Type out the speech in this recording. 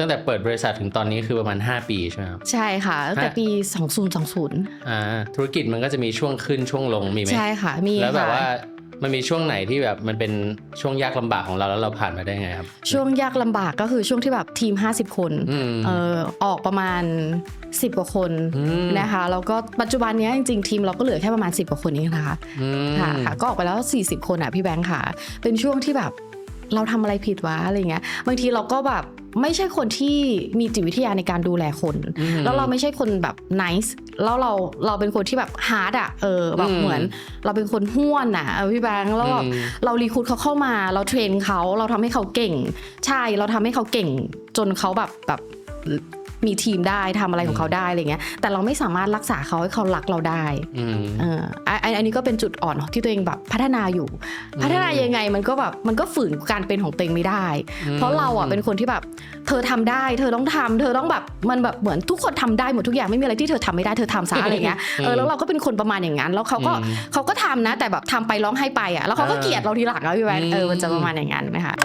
ตั้งแต่เปิดบริษัทถึงตอนนี้คือประมาณ 5 ปีใช่ไหมครับใช่ค่ะตั้งแต่ฮะปี 2020อ่าธุรกิจมันก็จะมีช่วงขึ้นช่วงลงมีไหมใช่ค่ะมีแล้วแบบค่ะว่ามันมีช่วงไหนที่แบบมันเป็นช่วงยากลำบากของเราแล้วเราผ่านมาได้ไงครับ ช่วงยากลำบากก็คือช่วงที่แบบทีม 50 คนอืมเออออกประมาณ 10 กว่าคนอืมนะคะแล้วก็ปัจจุบันเนี้ยจริงๆทีมเราก็เหลือแค่ประมาณ 10 กว่าคนเองนะคะอืมค่ะค่ะก็ออกไปแล้ว 40 คนอะพี่แบงค์ค่ะ เป็นช่วงที่แบบเราทำอะไรผิดวะอะไรเงี้ยบางทีเราก็แบบ ไม่ใช่คนที่มีจิตวิทยาในการดูแลคนอืมแล้วเราไม่ใช่คนแบบนิสแล้วเราเราเป็นคนที่แบบฮาร์ดอะเออแบบอืมเหมือน เราเป็นคนห้วนอะเออพี่แบงค์แล้วแบบอืมเรารีคูดเขาเข้ามา เราเทรนเขาเราทำให้เขาเก่ง ใช่เราทำให้เขาเก่งจนเขาแบบแบบ มีทีมได้ทำอะไรของเขาได้อะไรเงี้ยแต่เราไม่สามารถรักษาเขาให้เขารักเราได้อืมเอออันอันอันนี้ก็เป็นจุดอ่อนที่ตัวเองแบบพัฒนาอยู่ พัฒนายังไงมันก็แบบมันก็ฝืนการเป็นของตัวเองไม่ได้อืมเพราะเราอะเป็นคนที่แบบ เธอทำได้ เธอต้องทำเธอต้องแบบมันแบบเหมือนทุกคนทำได้หมดทุกอย่างไม่มีอะไรที่เธอทำไม่ได้เธอทำซะอะไรเงี้ยเออแล้วเราก็เป็นคนประมาณอย่างนั้นแล้วเขาก็อืมเขาก็ทำนะ แต่แบบทำไปร้องไห้ไปอะแล้วเขาก็อ่าเกลียดเราทีหลังอะพี่แวนเออมันจะอืมประมาณอย่างนั้นนะคะ